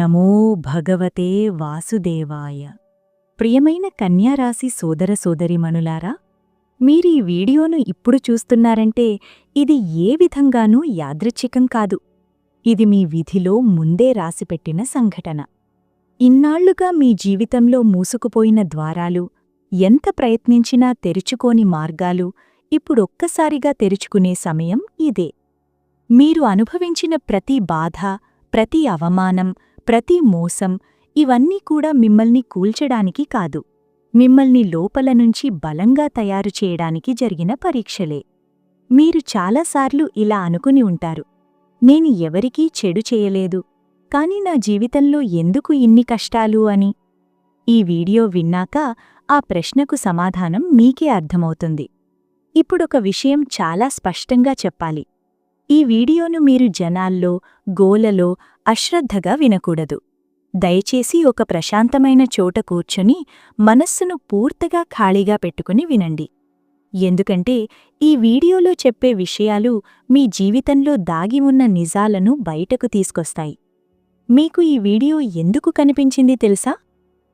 నమో భగవతే వాసుదేవాయ. ప్రియమైన కన్యారాశి సోదర సోదరిమణులారా మీరీ వీడియోను ఇప్పుడు చూస్తున్నారంటే ఇది ఏ విధంగానూ యాదృచ్ఛికం కాదు. ఇది మీ విధిలో ముందే రాసిపెట్టిన సంఘటన. ఇన్నాళ్ళుగా మీ జీవితంలో మూసుకుపోయిన ద్వారాలు ఎంత ప్రయత్నించినా తెరుచుకోని మార్గాలు ఇప్పుడొక్కసారిగా తెరుచుకునే సమయం ఇదే. మీరు అనుభవించిన ప్రతి బాధ ప్రతి అవమానం ప్రతి మోసం ఇవన్నీ కూడా మిమ్మల్ని కూల్చడానికి కాదు. మిమ్మల్ని లోపల నుంచి బలంగా తయారు చేయడానికి జరిగిన పరీక్షలే. మీరు చాలాసార్లు ఇలా అనుకుని ఉంటారు. నేను ఎవరికీ చెడు చేయలేదు. కాని నా జీవితంలో ఎందుకు ఇన్ని కష్టాలు అని? ఈ వీడియో విన్నాక ఆ ప్రశ్నకు సమాధానం మీకే అర్థమవుతుంది. ఇప్పుడొక విషయం చాలా స్పష్టంగా చెప్పాలి. ఈ వీడియోను మీరు జనాల్లో గోలలో అశ్రద్ధగా వినకూడదు. దయచేసి ఒక ప్రశాంతమైన చోట కూర్చొని మనస్సును పూర్తిగా ఖాళీగా పెట్టుకుని వినండి. ఎందుకంటే ఈ వీడియోలో చెప్పే విషయాలు మీ జీవితంలో దాగి ఉన్న నిజాలను బయటకు తీసుకొస్తాయి. మీకు ఈ వీడియో ఎందుకు కనిపించింది తెలుసా?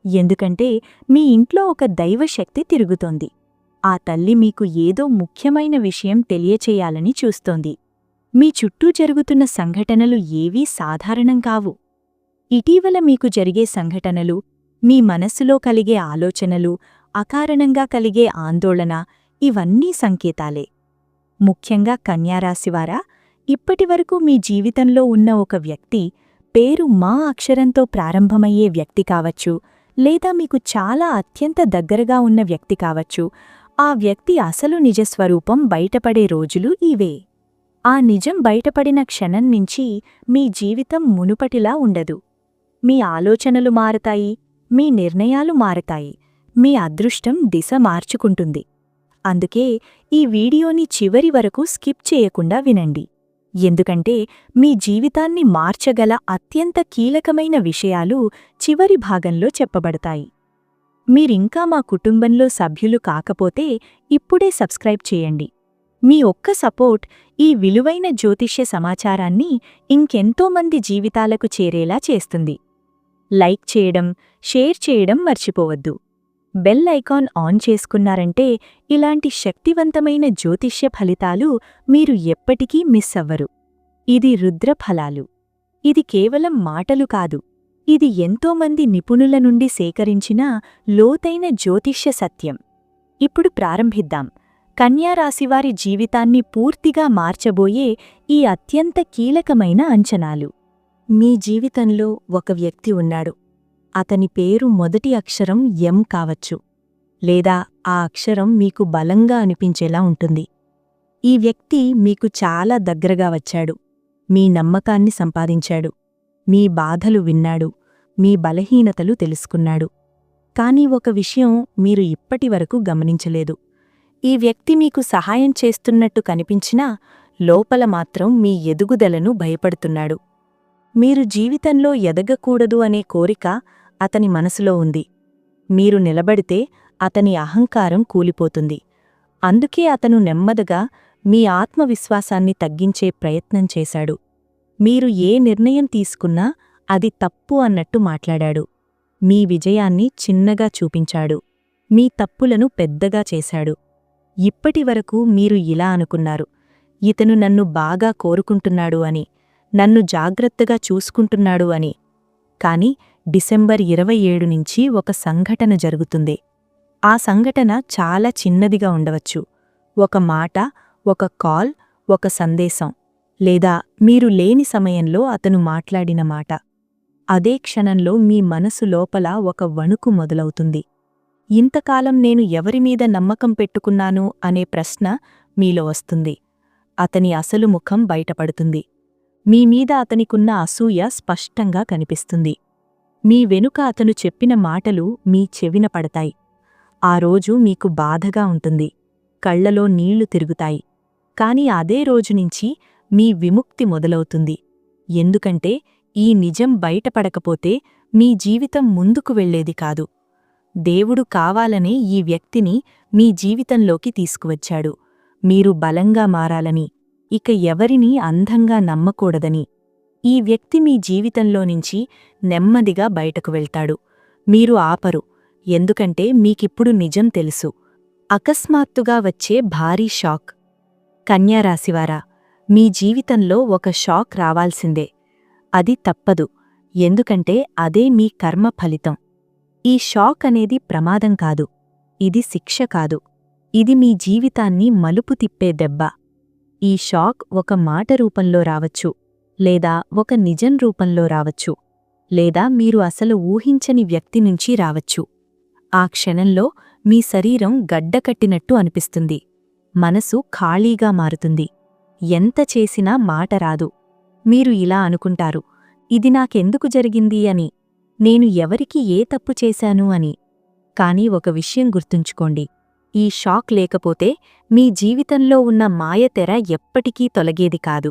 ఎందుకంటే మీ ఇంట్లో ఒక దైవశక్తి తిరుగుతోంది. ఆ తల్లి మీకు ఏదో ముఖ్యమైన విషయం తెలియచేయాలని చూస్తోంది. మీ చుట్టూ జరుగుతున్న సంఘటనలు ఏవీ సాధారణం కావు. ఇటీవల మీకు జరిగే సంఘటనలు మీ మనస్సులో కలిగే ఆలోచనలు అకారణంగా కలిగే ఆందోళన ఇవన్నీ సంకేతాలే. ముఖ్యంగా కన్యారాశివారా ఇప్పటివరకు మీ జీవితంలో ఉన్న ఒక వ్యక్తి పేరు మా అక్షరంతో ప్రారంభమయ్యే వ్యక్తి కావచ్చు లేదా మీకు చాలా అత్యంత దగ్గరగా ఉన్న వ్యక్తి కావచ్చు ఆ వ్యక్తి అసలు నిజస్వరూపం బయటపడే రోజులు ఇవే. ఆ నిజం బయటపడిన క్షణం నుంచి మీ జీవితం మునుపటిలా ఉండదు. మీ ఆలోచనలు మారతాయి మీ నిర్ణయాలు మారతాయి మీ అదృష్టం దిశ మార్చుకుంటుంది. అందుకే ఈ వీడియోని చివరి వరకు స్కిప్ చేయకుండా వినండి. ఎందుకంటే మీ జీవితాన్ని మార్చగల అత్యంత కీలకమైన విషయాలు చివరి భాగంలో చెప్పబడతాయి. మీరింకా మా కుటుంబంలో సభ్యులు కాకపోతే ఇప్పుడే సబ్స్క్రైబ్ చేయండి. మీ ఒక్క సపోర్ట్ ఈ విలువైన జ్యోతిష్య సమాచారాన్ని ఇంకెంతోమంది జీవితాలకు చేరేలా చేస్తుంది. లైక్ చేయడం షేర్ చేయడం మర్చిపోవద్దు. బెల్ ఐకాన్ ఆన్ చేసుకున్నారంటే ఇలాంటి శక్తివంతమైన జ్యోతిష్య ఫలితాలు మీరు ఎప్పటికీ మిస్ అవ్వరు. ఇది రుద్ర ఫలాలు. ఇది కేవలం మాటలు కాదు. ఇది ఎంతోమంది నిపుణుల నుండి సేకరించిన లోతైన జ్యోతిష్య సత్యం. ఇప్పుడు ప్రారంభిద్దాం. కన్యారాశివారి జీవితాన్ని పూర్తిగా మార్చబోయే ఈ అత్యంత కీలకమైన అంచనాలు. మీ జీవితంలో ఒక వ్యక్తి ఉన్నాడు. అతని పేరు మొదటి అక్షరం ఎం కావచ్చు. లేదా ఆ అక్షరం మీకు బలంగా అనిపించేలా ఉంటుంది. ఈ వ్యక్తి మీకు చాలా దగ్గరగా వచ్చాడు. మీ నమ్మకాన్ని సంపాదించాడు. మీ బాధలు విన్నాడు. మీ బలహీనతలు తెలుసుకున్నాడు. కాని ఒక విషయం మీరు ఇప్పటివరకు గమనించలేదు. ఈ వ్యక్తి మీకు సహాయం చేస్తున్నట్టు కనిపించినా లోపల మాత్రం మీ ఎదుగుదలను భయపడుతున్నాడు. మీరు జీవితంలో ఎదగకూడదు అనే కోరిక అతని మనసులో ఉంది. మీరు నిలబడితే అతని అహంకారం కూలిపోతుంది. అందుకే అతను నెమ్మదిగా మీ ఆత్మవిశ్వాసాన్ని తగ్గించే ప్రయత్నం చేశాడు. మీరు ఏ నిర్ణయం తీసుకున్నా అది తప్పు అన్నట్టు మాట్లాడాడు. మీ విజయాన్ని చిన్నగా చూపించాడు. మీ తప్పులను పెద్దగా చేశాడు. ఇప్పటివరకు మీరు ఇలా అనుకున్నారు. ఇతను నన్ను బాగా కోరుకుంటున్నాడు అని నన్ను జాగ్రత్తగా చూసుకుంటున్నాడు అని. కాని డిసెంబర్ ఇరవై ఏడు నుంచి ఒక సంఘటన జరుగుతుంది. ఆ సంఘటన చాలా చిన్నదిగా ఉండవచ్చు. ఒక మాట ఒక కాల్ ఒక సందేశం లేదా మీరు లేని సమయంలో అతను మాట్లాడిన మాట. అదే క్షణంలో మీ మనసు లోపల ఒక వణుకు మొదలవుతుంది. ఇంతకాలం నేను ఎవరిమీద నమ్మకం పెట్టుకున్నాను అనే ప్రశ్న మీలో వస్తుంది. అతని అసలు ముఖం బయటపడుతుంది. మీమీద అతనికున్న అసూయ స్పష్టంగా కనిపిస్తుంది. మీ వెనుక అతను చెప్పిన మాటలు మీ చెవిన పడతాయి. ఆ రోజు మీకు బాధగా ఉంటుంది. కళ్ళలో నీళ్ళు తిరుగుతాయి. కాని అదే రోజునుంచి మీ విముక్తి మొదలవుతుంది. ఎందుకంటే ఈ నిజం బయటపడకపోతే మీ జీవితం ముందుకు వెళ్ళేది కాదు. దేవుడు కావాలనే ఈ వ్యక్తిని మీ జీవితంలోకి తీసుకువచ్చాడు. మీరు బలంగా మారాలని ఇక ఎవరినీ అంధంగా నమ్మకూడదని. ఈ వ్యక్తి మీ జీవితంలో నుంచి నెమ్మదిగా బయటకు వెళ్తాడు. మీరు ఆపరు ఎందుకంటే మీకిప్పుడు నిజం తెలుసు. అకస్మాత్తుగా వచ్చే భారీ షాక్. కన్యారాశివారా మీ జీవితంలో ఒక షాక్ రావాల్సిందే. అది తప్పదు ఎందుకంటే అదే మీ కర్మ ఫలితం. ఈ షాక్ అనేది ప్రమాదం కాదు. ఇది శిక్ష కాదు. ఇది మీ జీవితాన్ని మలుపు తిప్పే దెబ్బ. ఈ షాక్ ఒక మాట రూపంలో రావచ్చు. లేదా ఒక నిజం రూపంలో రావచ్చు. లేదా మీరు అసలు ఊహించని వ్యక్తి నుంచి రావచ్చు. ఆ క్షణంలో మీ శరీరం గడ్డకట్టినట్టు అనిపిస్తుంది. మనసు ఖాళీగా మారుతుంది. ఎంత చేసినా మాట రాదు. మీరు ఇలా అనుకుంటారు. ఇది నాకెందుకు జరిగింది అని. నేను ఎవరికి ఏ తప్పు చేశాను అని. కాని ఒక విషయం గుర్తుంచుకోండి. ఈ షాక్ లేకపోతే మీ జీవితంలో ఉన్న మాయతెర ఎప్పటికీ తొలగేది కాదు.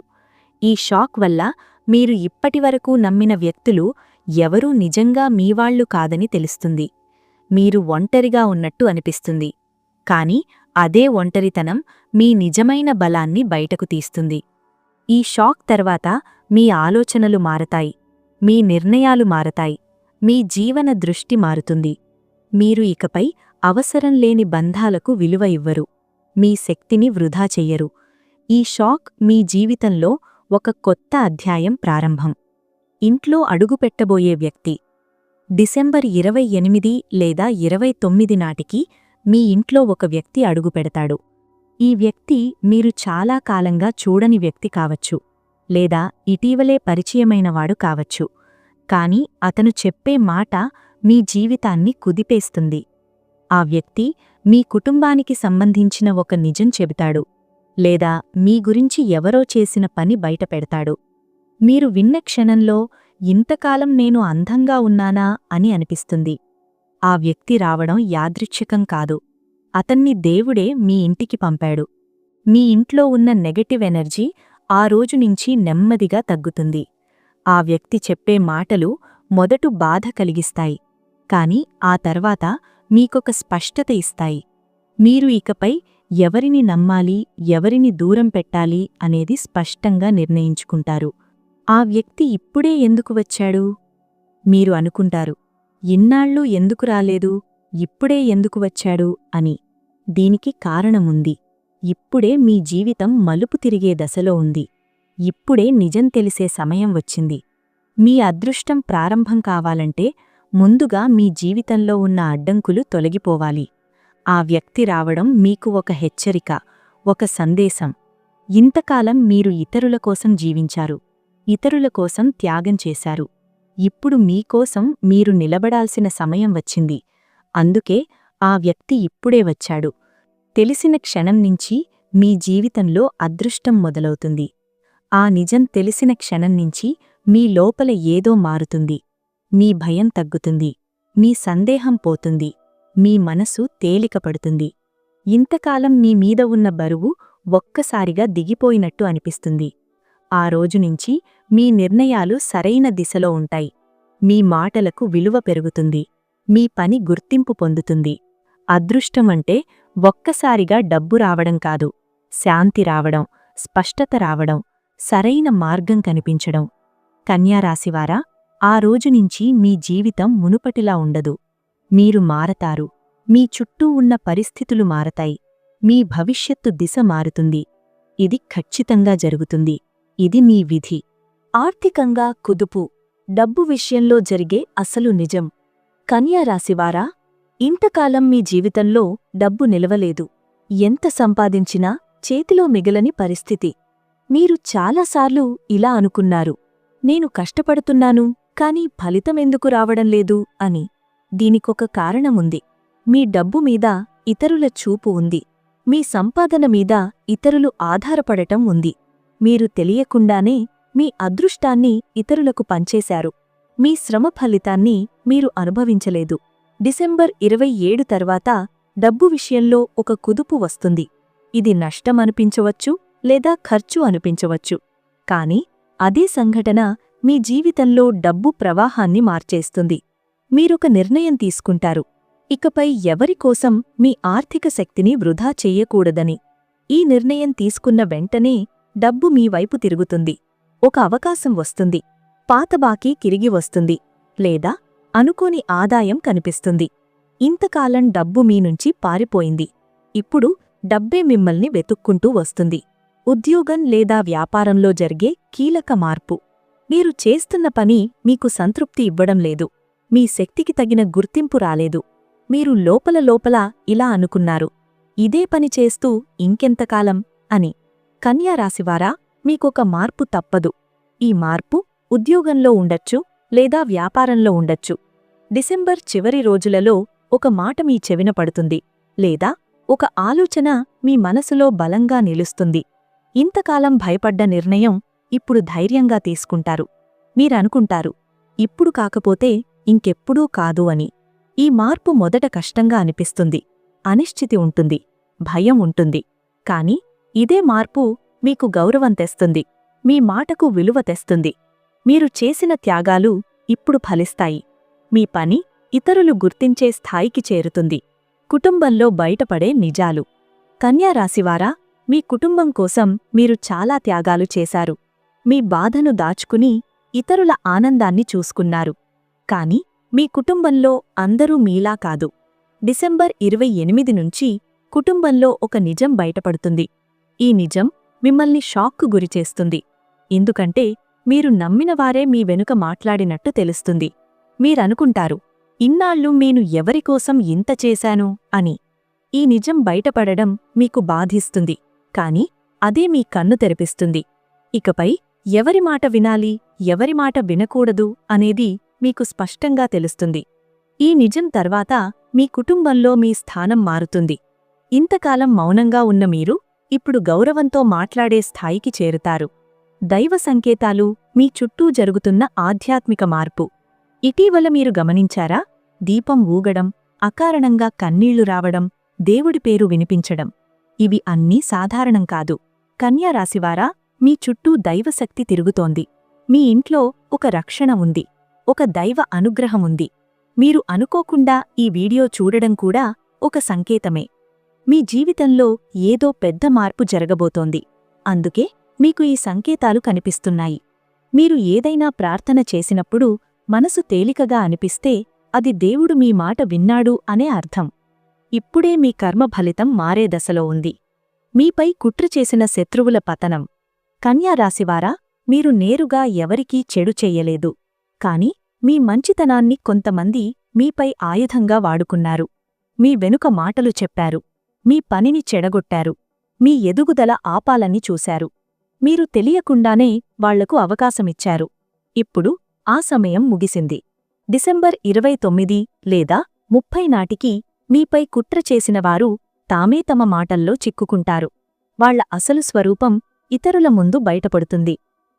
ఈ షాక్ వల్ల మీరు ఇప్పటివరకు నమ్మిన వ్యక్తులు ఎవరూ నిజంగా మీవాళ్ళు కాదని తెలుస్తుంది. మీరు ఒంటరిగా ఉన్నట్టు అనిపిస్తుంది. కాని అదే ఒంటరితనం మీ నిజమైన బలాన్ని బయటకు తీస్తుంది. ఈ షాక్ తర్వాత మీ ఆలోచనలు మారతాయి. మీ నిర్ణయాలు మారతాయి. మీ జీవన దృష్టి మారుతుంది. మీరు ఇకపై అవసరం లేని బంధాలకు విలువ ఇవ్వరు. మీ శక్తిని వృధా చెయ్యరు. ఈ షాక్ మీ జీవితంలో ఒక కొత్త అధ్యాయం ప్రారంభం. ఇంట్లో అడుగుపెట్టబోయే వ్యక్తి. డిసెంబర్ ఇరవై ఎనిమిది లేదా ఇరవై తొమ్మిది నాటికి మీ ఇంట్లో ఒక వ్యక్తి అడుగుపెడతాడు. ఈ వ్యక్తి మీరు చాలా కాలంగా చూడని వ్యక్తి కావచ్చు. లేదా ఇటీవలే పరిచయమైనవాడు కావచ్చు. కాని అతను చెప్పే మాట మీ జీవితాన్ని కుదిపేస్తుంది. ఆ వ్యక్తి మీ కుటుంబానికి సంబంధించిన ఒక నిజం చెబుతాడు. లేదా మీ గురించి ఎవరో చేసిన పని బయటపెడతాడు మీరు విన్న క్షణంలో ఇంతకాలం నేను అందంగా ఉన్నానా? అని అనిపిస్తుంది. ఆ వ్యక్తి రావడం యాదృచ్ఛికం కాదు. అతన్ని దేవుడే మీ ఇంటికి పంపాడు. మీ ఇంట్లో ఉన్న నెగటివ్ ఎనర్జీ ఆ రోజు నుంచి నెమ్మదిగా తగ్గుతుంది. ఆ వ్యక్తి చెప్పే మాటలు మొదటు బాధ కలిగిస్తాయి. కాని ఆ తర్వాత మీకొక స్పష్టత ఇస్తాయి. మీరు ఇకపై ఎవరిని నమ్మాలి ఎవరిని దూరం పెట్టాలి అనేది స్పష్టంగా నిర్ణయించుకుంటారు. ఆ వ్యక్తి ఇప్పుడే ఎందుకు వచ్చాడు? మీరు అనుకుంటారు ఇన్నాళ్ళు ఎందుకు రాలేదు ఇప్పుడే ఎందుకు వచ్చాడు అని. దీనికి కారణముంది. ఇప్పుడే మీ జీవితం మలుపు తిరిగే దశలో ఉంది. ఇప్పుడే నిజం తెలిసే సమయం వచ్చింది. మీ అదృష్టం ప్రారంభం కావాలంటే ముందుగా మీ జీవితంలో ఉన్న అడ్డంకులు తొలగిపోవాలి. ఆ వ్యక్తి రావడం మీకు ఒక హెచ్చరిక ఒక సందేశం. ఇంతకాలం మీరు ఇతరుల కోసం జీవించారు. ఇతరుల కోసం త్యాగం చేశారు. ఇప్పుడు మీకోసం మీరు నిలబడాల్సిన సమయం వచ్చింది. అందుకే ఆ వ్యక్తి ఇప్పుడే వచ్చాడు. తెలిసిన క్షణం నుంచి మీ జీవితంలో అదృష్టం మొదలవుతుంది. ఆ నిజం తెలిసిన క్షణం నుంచి మీ లోపల ఏదో మారుతుంది. మీ భయం తగ్గుతుంది. మీ సందేహం పోతుంది. మీ మనసు తేలికపడుతుంది. ఇంతకాలం మీ మీద ఉన్న బరువు ఒక్కసారిగా దిగిపోయినట్టు అనిపిస్తుంది. ఆ రోజునుంచి మీ నిర్ణయాలు సరైన దిశలో ఉంటాయి. మీ మాటలకు విలువ పెరుగుతుంది. మీ పని గుర్తింపు పొందుతుంది. అదృష్టమంటే ఒక్కసారిగా డబ్బు రావడం కాదు. శాంతి రావడం స్పష్టత రావడం సరైన మార్గం కనిపించడం. కన్యారాశివారా ఆ రోజునుంచి మీ జీవితం మునుపటిలా ఉండదు. మీరు మారతారు. మీ చుట్టూ ఉన్న పరిస్థితులు మారతాయి. మీ భవిష్యత్తు దిశ మారుతుంది. ఇది ఖచ్చితంగా జరుగుతుంది. ఇది మీ విధి. ఆర్థికంగా కుదుపు. డబ్బు విషయంలో జరిగే అసలు నిజం. కన్యారాశివారా ఇంతకాలం మీ జీవితంలో డబ్బు నిలవలేదు. ఎంత సంపాదించినా చేతిలో మిగలని పరిస్థితి. మీరు చాలాసార్లు ఇలా అనుకున్నారు. నేను కష్టపడుతున్నాను కానీ ఫలితమెందుకు రావడం లేదు అని. దీనికొక కారణముంది. మీ డబ్బు మీద ఇతరుల చూపు ఉంది. మీ సంపాదన మీద ఇతరులు ఆధారపడటం ఉంది. మీరు తెలియకుండానే మీ అదృష్టాన్ని ఇతరులకు పంచేశారు. మీ శ్రమ ఫలితాన్ని మీరు అనుభవించలేదు. డిసెంబర్ ఇరవై ఏడు తర్వాత డబ్బు విషయంలో ఒక కుదుపు వస్తుంది. ఇది నష్టమనిపించవచ్చు లేదా ఖర్చు అనిపించవచ్చు. కాని అదే సంఘటన మీ జీవితంలో డబ్బు ప్రవాహాన్ని మార్చేస్తుంది. మీరొక నిర్ణయం తీసుకుంటారు. ఇకపై ఎవరికోసం మీ ఆర్థిక శక్తిని వృధా చెయ్యకూడదని ఈ నిర్ణయం తీసుకున్న వెంటనే డబ్బు మీ వైపు తిరుగుతుంది. ఒక అవకాశం వస్తుంది. పాత బాకీ తిరిగి వస్తుంది. లేదా అనుకోని ఆదాయం కనిపిస్తుంది. ఇంతకాలం డబ్బు మీ నుంచి పారిపోయింది. ఇప్పుడు డబ్బే మిమ్మల్ని వెతుక్కుంటూ వస్తుంది. ఉద్యోగం లేదా వ్యాపారంలో జరిగే కీలక మార్పు. మీరు చేస్తున్న పని మీకు సంతృప్తి ఇవ్వడం లేదు. మీ శక్తికి తగిన గుర్తింపు రాలేదు. మీరు లోపల లోపల ఇలా అనుకున్నారు. ఇదే పని చేస్తూ ఇంకెంతకాలం? అని. కన్యారాశివారా మీకొక మార్పు తప్పదు. ఈ మార్పు ఉద్యోగంలో ఉండొచ్చు లేదా వ్యాపారంలో ఉండొచ్చు. డిసెంబర్ చివరి రోజులలో ఒక మాట మీ చెవిన పడుతుంది లేదా ఒక ఆలోచన మీ మనసులో బలంగా నిలుస్తుంది. ఇంతకాలం భయపడ్డ నిర్ణయం ఇప్పుడు ధైర్యంగా తీసుకుంటారు. మీరనుకుంటారు ఇప్పుడు కాకపోతే ఇంకెప్పుడూ కాదు అని. ఈ మార్పు మొదట కష్టంగా అనిపిస్తుంది అనిశ్చితి ఉంటుంది భయం ఉంటుంది. కాని ఇదే మార్పు మీకు గౌరవం తెస్తుంది మీ మాటకు విలువ తెస్తుంది. మీరు చేసిన త్యాగాలు ఇప్పుడు ఫలిస్తాయి. మీ పని ఇతరులు గుర్తించే స్థాయికి చేరుతుంది. కుటుంబంలో బయటపడే నిజాలు. కన్యారాశివారా మీ కుటుంబం కోసం మీరు చాలా త్యాగాలు చేశారు. మీ బాధను దాచుకుని ఇతరుల ఆనందాన్ని చూసుకున్నారు. కాని మీ కుటుంబంలో అందరూ మీలా కాదు. డిసెంబర్ ఇరవై ఎనిమిది నుంచి కుటుంబంలో ఒక నిజం బయటపడుతుంది. ఈ నిజం మిమ్మల్ని షాక్కు గురిచేస్తుంది ఎందుకంటే మీరు నమ్మినవారే మీ వెనుక మాట్లాడినట్టు తెలుస్తుంది. మీరనుకుంటారు ఇన్నాళ్ళు నేను ఎవరికోసం ఇంత చేశాను? అని. ఈ నిజం బయటపడడం మీకు బాధిస్తుంది. కాని అదే మీ కన్ను తెరిపిస్తుంది. ఇకపై ఎవరి మాట వినాలి ఎవరి మాట వినకూడదు అనేది మీకు స్పష్టంగా తెలుస్తుంది. ఈ నిజం తర్వాత మీ కుటుంబంలో మీ స్థానం మారుతుంది. ఇంతకాలం మౌనంగా ఉన్న మీరు ఇప్పుడు గౌరవంతో మాట్లాడే స్థాయికి చేరుతారు. దైవ సంకేతాలు మీ చుట్టూ జరుగుతున్న ఆధ్యాత్మిక మార్పు. ఇటీవల మీరు గమనించారా? దీపం ఊగడం అకారణంగా కన్నీళ్ళు రావడం దేవుడి పేరు వినిపించడం. ఇవి అన్నీ సాధారణం కాదు. కన్యారాశివారా మీ చుట్టూ దైవశక్తి తిరుగుతోంది. మీ ఇంట్లో ఒక రక్షణ ఉంది. ఒక దైవ అనుగ్రహం ఉంది. మీరు అనుకోకుండా ఈ వీడియో చూడడం కూడా ఒక సంకేతమే. మీ జీవితంలో ఏదో పెద్ద మార్పు జరగబోతోంది. అందుకే మీకు ఈ సంకేతాలు కనిపిస్తున్నాయి. మీరు ఏదైనా ప్రార్థన చేసినప్పుడు మనసు తేలికగా అనిపిస్తే అది దేవుడు మీ మాట విన్నాడు అనే అర్థం. ఇప్పుడే మీ కర్మ ఫలితం మారే దశలో ఉంది. మీపై కుట్ర చేసిన శత్రువుల పతనం. కన్యారాశివారా మీరు నేరుగా ఎవరికీ చెడు చెయ్యలేదు కాని మీ మంచితనాన్ని కొంతమంది మీపై ఆయుధంగా వాడుకున్నారు. మీ వెనుక మాటలు చెప్పారు. మీ పనిని చెడగొట్టారు. మీ ఎదుగుదల ఆపాలని చూశారు. మీరు తెలియకుండానే వాళ్ళకు అవకాశమిచ్చారు. ఇప్పుడు ఆ సమయం ముగిసింది. డిసెంబర్ ఇరవై తొమ్మిది లేదా ముప్పై నాటికి మీపై కుట్ర చేసినవారు తామే తమ మాటల్లో చిక్కుకుంటారు. వాళ్ళ అసలు స్వరూపం ఇతరుల ముందు బయటపడుతుంది.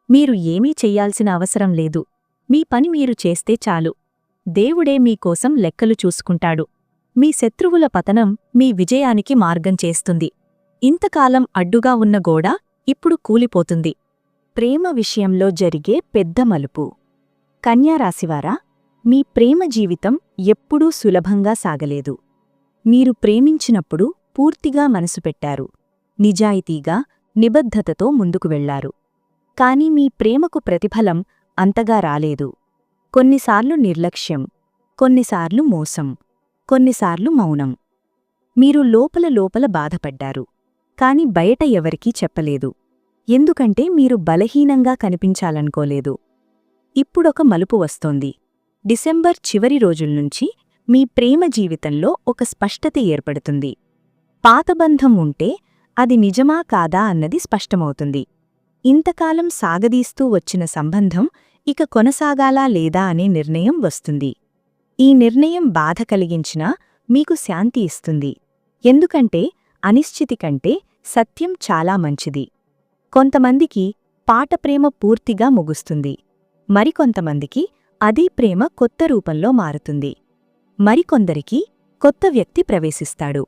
మీరు ఏమీ చెయ్యాల్సిన అవసరం లేదు. మీ పని మీరు చేస్తే చాలు. దేవుడే మీకోసం లెక్కలు చూసుకుంటాడు. మీ శత్రువుల పతనం మీ విజయానికి మార్గం చేస్తుంది. ఇంతకాలం అడ్డుగా ఉన్న గోడ ఇప్పుడు కూలిపోతుంది. ప్రేమ విషయంలో జరిగే పెద్ద మలుపు. కన్యారాశివారా? మీ ప్రేమ జీవితం ఎప్పుడూ సులభంగా సాగలేదు. మీరు ప్రేమించినప్పుడు పూర్తిగా మనసు పెట్టారు. నిజాయితీగా నిబద్ధతతో ముందుకు వెళ్ళారు. కాని మీ ప్రేమకు ప్రతిఫలం అంతగా రాలేదు. కొన్నిసార్లు నిర్లక్ష్యం కొన్నిసార్లు మోసం కొన్నిసార్లు మౌనం. మీరు లోపల లోపల బాధపడ్డారు. కాని బయట ఎవరికీ చెప్పలేదు. ఎందుకంటే మీరు బలహీనంగా కనిపించాలనుకోలేదు. ఇప్పుడొక మలుపు వస్తోంది. డిసెంబర్ చివరి రోజుల్నుంచి మీ ప్రేమ జీవితంలో ఒక స్పష్టత ఏర్పడుతుంది. పాతబంధం ఉంటే అది నిజమా కాదా అన్నది స్పష్టమవుతుంది. ఇంతకాలం సాగదీస్తూ వచ్చిన సంబంధం ఇక కొనసాగాలా లేదా అనే నిర్ణయం వస్తుంది. ఈ నిర్ణయం బాధ కలిగించినా మీకు శాంతి ఇస్తుంది. ఎందుకంటే అనిశ్చితి కంటే సత్యం చాలా మంచిది. కొంతమందికి పాట ప్రేమ పూర్తిగా ముగుస్తుంది. మరికొంతమందికి అదీ ప్రేమ కొత్త రూపంలో మారుతుంది. మరికొందరికి కొత్త వ్యక్తి ప్రవేశిస్తాడు.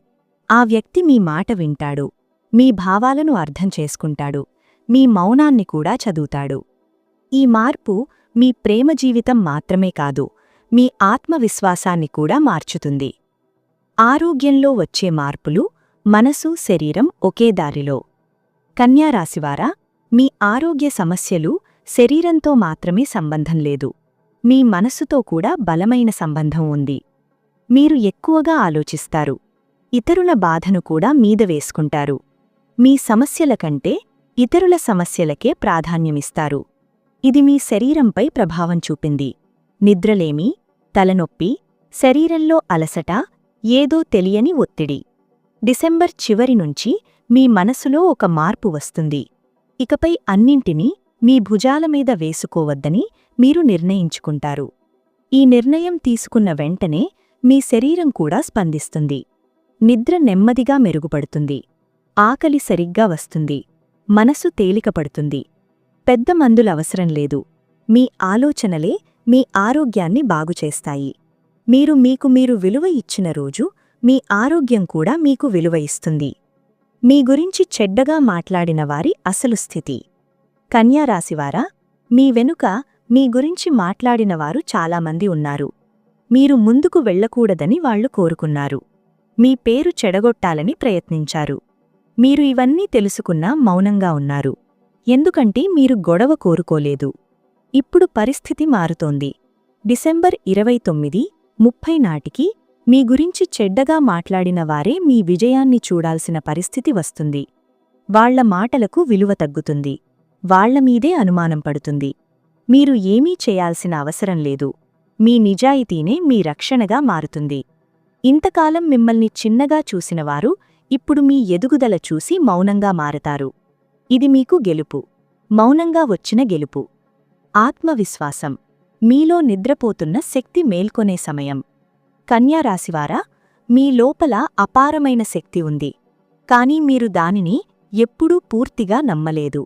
ఆ వ్యక్తి మీ మాట వింటాడు. మీ భావాలను అర్థం చేసుకుంటాడు. మీ మౌనాన్ని కూడా చదువుతాడు. ఈ మార్పు మీ ప్రేమ జీవితం మాత్రమే కాదు మీ ఆత్మవిశ్వాసాన్ని కూడా మార్చుతుంది. ఆరోగ్యంలో వచ్చే మార్పులు మనసు శరీరం ఒకే దారిలో. కన్యారాశివారా మీ ఆరోగ్య సమస్యలు శరీరంతో మాత్రమే సంబంధం లేదు. మీ మనస్సుతో కూడా బలమైన సంబంధం ఉంది. మీరు ఎక్కువగా ఆలోచిస్తారు. ఇతరుల బాధను కూడా మీద వేసుకుంటారు. మీ సమస్యల కంటే ఇతరుల సమస్యలకే ప్రాధాన్యమిస్తారు. ఇది మీ శరీరంపై ప్రభావం చూపింది. నిద్రలేమి తలనొప్పి శరీరంలో అలసట ఏదో తెలియని ఒత్తిడి. డిసెంబర్ చివరి నుంచి మీ మనసులో ఒక మార్పు వస్తుంది. ఇకపై అన్నింటినీ మీ భుజాల మీద వేసుకోవద్దని మీరు నిర్ణయించుకుంటారు. ఈ నిర్ణయం తీసుకున్న వెంటనే మీ శరీరం కూడా స్పందిస్తుంది. నిద్ర నెమ్మదిగా మెరుగుపడుతుంది. ఆకలి సరిగ్గా వస్తుంది. మనసు తేలికపడుతుంది. పెద్ద మందులవసరం లేదు. మీ ఆలోచనలే మీ ఆరోగ్యాన్ని బాగుచేస్తాయి మీరు మీకు మీరు విలువ ఇచ్చిన రోజు మీ ఆరోగ్యం కూడా మీకు విలువ ఇస్తుంది. మీ గురించి చెడ్డగా మాట్లాడిన వారి అసలు స్థితి. కన్యారాశివారా మీ వెనుక మీ గురించి మాట్లాడినవారు చాలామంది ఉన్నారు. మీరు ముందుకు వెళ్ళకూడదని వాళ్ళు కోరుకున్నారు. మీ పేరు చెడగొట్టాలని ప్రయత్నించారు. మీరు ఇవన్నీ తెలుసుకున్నా మౌనంగా ఉన్నారు. ఎందుకంటే మీరు గొడవ కోరుకోలేదు. ఇప్పుడు పరిస్థితి మారుతోంది. డిసెంబర్ ఇరవై తొమ్మిది ముప్పై నాటికి మీ గురించి చెడ్డగా మాట్లాడిన వారే మీ విజయాన్ని చూడాల్సిన పరిస్థితి వస్తుంది. వాళ్ళ మాటలకు విలువ తగ్గుతుంది. వాళ్ళమీదే అనుమానం పడుతుంది. మీరు ఏమీ చేయాల్సిన అవసరం లేదు. మీ నిజాయితీనే మీ రక్షణగా మారుతుంది. ఇంతకాలం మిమ్మల్ని చిన్నగా చూసినవారు ఇప్పుడు మీ ఎదుగుదల చూసి మౌనంగా మారతారు. ఇది మీకు గెలుపు. మౌనంగా వచ్చిన గెలుపు. ఆత్మవిశ్వాసం. మీలో నిద్రపోతున్న శక్తి మేల్కొనే సమయం. కన్యారాశివారా మీ లోపల అపారమైన శక్తి ఉంది. కాని మీరు దానిని ఎప్పుడూ పూర్తిగా నమ్మలేదు.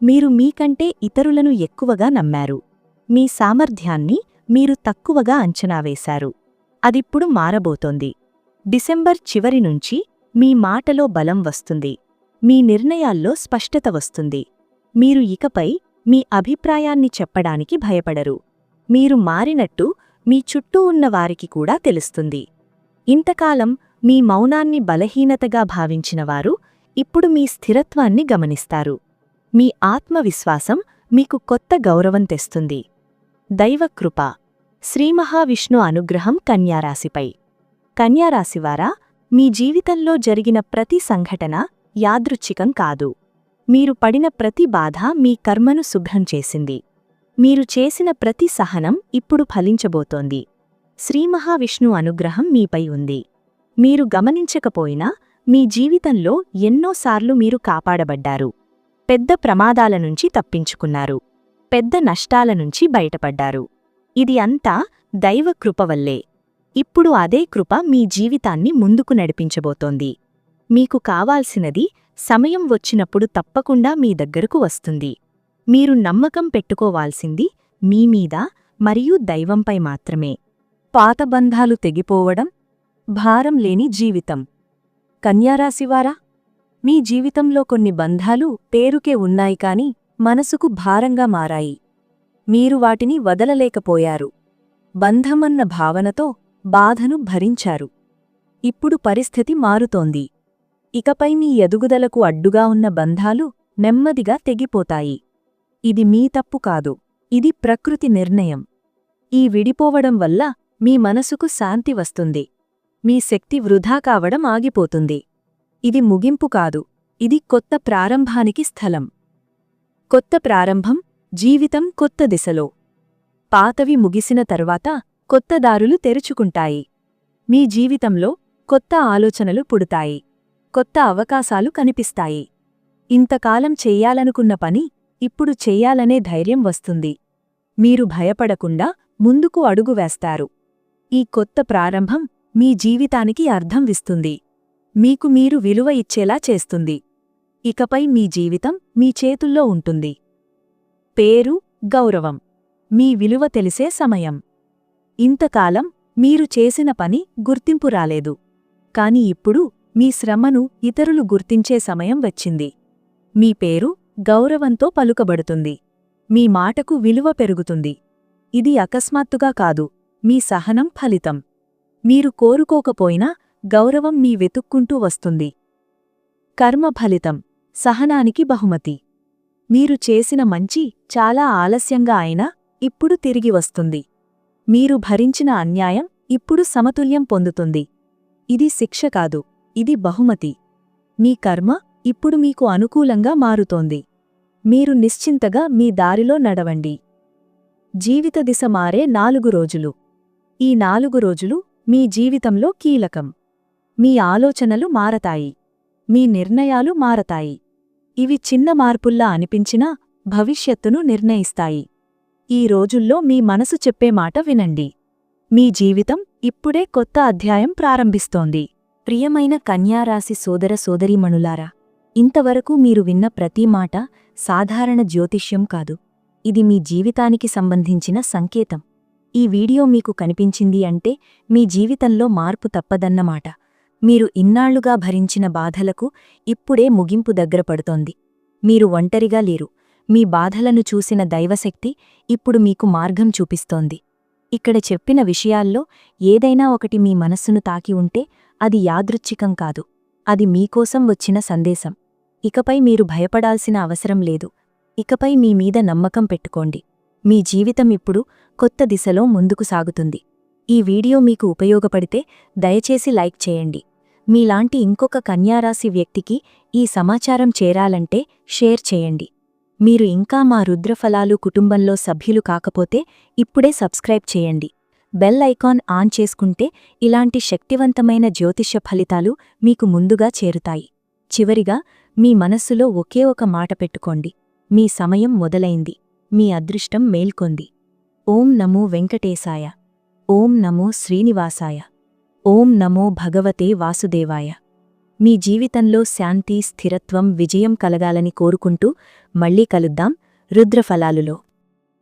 మీరు మీకంటే ఇతరులను ఎక్కువగా నమ్మారు. మీ సామర్థ్యాన్ని మీరు తక్కువగా అంచనా వేశారు. అదిప్పుడు మారబోతోంది. డిసెంబర్ చివరి నుంచి మీ మాటలో బలం వస్తుంది. మీ నిర్ణయాల్లో స్పష్టత వస్తుంది. మీరు ఇకపై మీ అభిప్రాయాన్ని చెప్పడానికి భయపడరు. మీరు మారినట్టు మీ చుట్టూ ఉన్నవారికి కూడా తెలుస్తుంది. ఇంతకాలం మీ మౌనాన్ని బలహీనతగా భావించినవారు ఇప్పుడు మీ స్థిరత్వాన్ని గమనిస్తారు. మీ ఆత్మవిశ్వాసం మీకు కొత్త గౌరవం తెస్తుంది. దైవకృప శ్రీమహావిష్ణు అనుగ్రహం కన్యారాశిపై. కన్యారాశివారా మీ జీవితంలో జరిగిన ప్రతి సంఘటన యాదృచ్ఛికం కాదు. మీరు పడిన ప్రతి బాధ మీ కర్మను శుభ్రం చేసింది. మీరు చేసిన ప్రతి సహనం ఇప్పుడు ఫలించబోతోంది. శ్రీమహావిష్ణు అనుగ్రహం మీపై ఉంది. మీరు గమనించకపోయినా మీ జీవితంలో ఎన్నోసార్లు మీరు కాపాడబడ్డారు. పెద్ద ప్రమాదాల నుంచి తప్పించుకున్నారు. పెద్ద నష్టాల నుంచి బయటపడ్డారు. ఇది అంతా దైవ కృపవల్లే ఇప్పుడు అదే కృప మీ జీవితాన్ని ముందుకు నడిపించబోతోంది. మీకు కావాల్సినది సమయం వచ్చినప్పుడు తప్పకుండా మీ దగ్గరకు వస్తుంది. మీరు నమ్మకం పెట్టుకోవాల్సింది మీమీద మరియు దైవంపై మాత్రమే. పాతబంధాలు తెగిపోవడం భారం లేని జీవితం. కన్యారాశివారా మీ జీవితంలో కొన్ని బంధాలు పేరుకే ఉన్నాయి కాని మనసుకు భారంగా మారాయి. మీరు వాటిని వదలలేకపోయారు. బంధమన్న భావనతో బాధను భరించారు. ఇప్పుడు పరిస్థితి మారుతోంది. ఇకపై మీ ఎదుగుదలకు అడ్డుగా ఉన్న బంధాలు నెమ్మదిగా తెగిపోతాయి. ఇది మీ తప్పు కాదు. ఇది ప్రకృతి నిర్ణయం. ఈ విడిపోవడం వల్ల మీ మనసుకు శాంతి వస్తుంది. మీ శక్తి వృధా కావడం ఆగిపోతుంది. ఇది ముగింపు కాదు. ఇది కొత్త ప్రారంభానికి స్థలం. కొత్త ప్రారంభం జీవితం కొత్త దిశలో. పాతవి ముగిసిన తర్వాత కొత్త దారులు తెరుచుకుంటాయి. మీ జీవితంలో కొత్త ఆలోచనలు పుడతాయి. కొత్త అవకాశాలు కనిపిస్తాయి. ఇంతకాలం చెయ్యాలనుకున్న పని ఇప్పుడు చెయ్యాలనే ధైర్యం వస్తుంది. మీరు భయపడకుండా ముందుకు అడుగు వేస్తారు. ఈ కొత్త ప్రారంభం మీ జీవితానికి అర్థం విస్తుంది మీకు మీరు విలువ ఇచ్చేలా చేస్తుంది. ఇకపై మీ జీవితం మీ చేతుల్లో ఉంటుంది. పేరు గౌరవం. మీ విలువ తెలిసే సమయం. ఇంతకాలం మీరు చేసిన పని గుర్తింపు రాలేదు. కాని ఇప్పుడు మీ శ్రమను ఇతరులు గుర్తించే సమయం వచ్చింది. మీ పేరు గౌరవంతో పలుకబడుతుంది. మీ మాటకు విలువ పెరుగుతుంది. ఇది అకస్మాత్తుగా కాదు మీ సహనం ఫలితం. మీరు కోరుకోకపోయినా గౌరవం మీ వెతుక్కుంటూ వస్తుంది. కర్మ ఫలితం. సహనానికి బహుమతి. మీరు చేసిన మంచి చాలా ఆలస్యంగా అయినా ఇప్పుడు తిరిగి వస్తుంది. మీరు భరించిన అన్యాయం ఇప్పుడు సమతుల్యం పొందుతుంది. ఇది శిక్ష కాదు ఇది బహుమతి. మీ కర్మ ఇప్పుడు మీకు అనుకూలంగా మారుతోంది. మీరు నిశ్చింతగా మీ దారిలో నడవండి. జీవిత దిశ మారే నాలుగు రోజులు. ఈ నాలుగు రోజులు మీ జీవితంలో కీలకం. మీ ఆలోచనలు మారతాయి. మీ నిర్ణయాలు మారతాయి. ఇవి చిన్న మార్పుల్లా అనిపించినా భవిష్యత్తును నిర్ణయిస్తాయి. ఈ రోజుల్లో మీ మనసు చెప్పే మాట వినండి. మీ జీవితం ఇప్పుడే కొత్త అధ్యాయం ప్రారంభిస్తోంది. ప్రియమైన కన్యారాశి సోదర సోదరీమణులారా ఇంతవరకు మీరు విన్న ప్రతి మాట సాధారణ జ్యోతిష్యం కాదు. ఇది మీ జీవితానికి సంబంధించిన సంకేతం. ఈ వీడియో మీకు కనిపించింది అంటే మీ జీవితంలో మార్పు తప్పదన్నమాట. మీరు ఇన్నాళ్ళుగా భరించిన బాధలకు ఇప్పుడే ముగింపు దగ్గర పడుతోంది. మీరు ఒంటరిగా లేరు. మీ బాధలను చూసిన దైవశక్తి ఇప్పుడు మీకు మార్గం చూపిస్తోంది. ఇక్కడ చెప్పిన విషయాల్లో ఏదైనా ఒకటి మీ మనస్సును తాకి ఉంటే అది యాదృచ్ఛికం కాదు. అది మీకోసం వచ్చిన సందేశం. ఇకపై మీరు భయపడాల్సిన అవసరం లేదు. ఇకపై మీ మీద నమ్మకం పెట్టుకోండి. మీ జీవితం ఇప్పుడు కొత్త దిశలో ముందుకు సాగుతుంది. ఈ వీడియో మీకు ఉపయోగపడితే దయచేసి లైక్ చేయండి. మీలాంటి ఇంకొక కన్యారాశి వ్యక్తికి ఈ సమాచారం చేరాలంటే షేర్ చేయండి. మీరు ఇంకా మా రుద్రఫలాలు కుటుంబంలో సభ్యులు కాకపోతే ఇప్పుడే సబ్స్క్రైబ్ చేయండి. బెల్ ఐకాన్ ఆన్ చేసుకుంటే ఇలాంటి శక్తివంతమైన జ్యోతిష్య ఫలితాలు మీకు ముందుగా చేరుతాయి. చివరిగా మీ మనస్సులో ఒకే ఒక మాట పెట్టుకోండి. మీ సమయం మొదలైంది. మీ అదృష్టం మేల్కొంది. ఓం నమో వెంకటేశాయ. ఓం నమో శ్రీనివాసాయ. ఓం నమో భగవతే వాసుదేవాయ. మీ జీవితంలో శాంతి స్థిరత్వం విజయం కలగాలని కోరుకుంటూ మళ్ళీ కలుద్దాం రుద్రఫలాలులో.